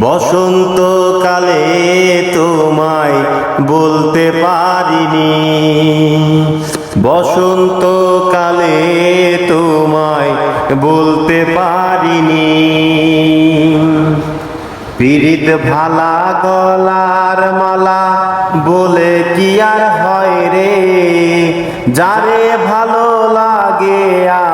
বসন্ত কালে তোমায় বলতে পারিনি। বসন্ত কালে তোমায় বলতে পারিনি। পীড়িত ভালা গলার মালা বলে কি আর হয় রে? যারে ভালো লাগে আমার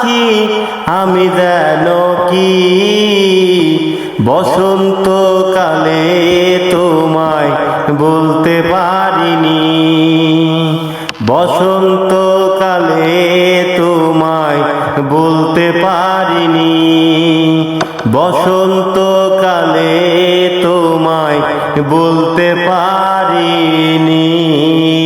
পাখি, আমি দেন কি? বসন্তকালে তোমায় বলতে পারিনি। বসন্তকালে তোমায় বলতে পারিনি। বসন্তকালে তোমায় বলতে পারিনি।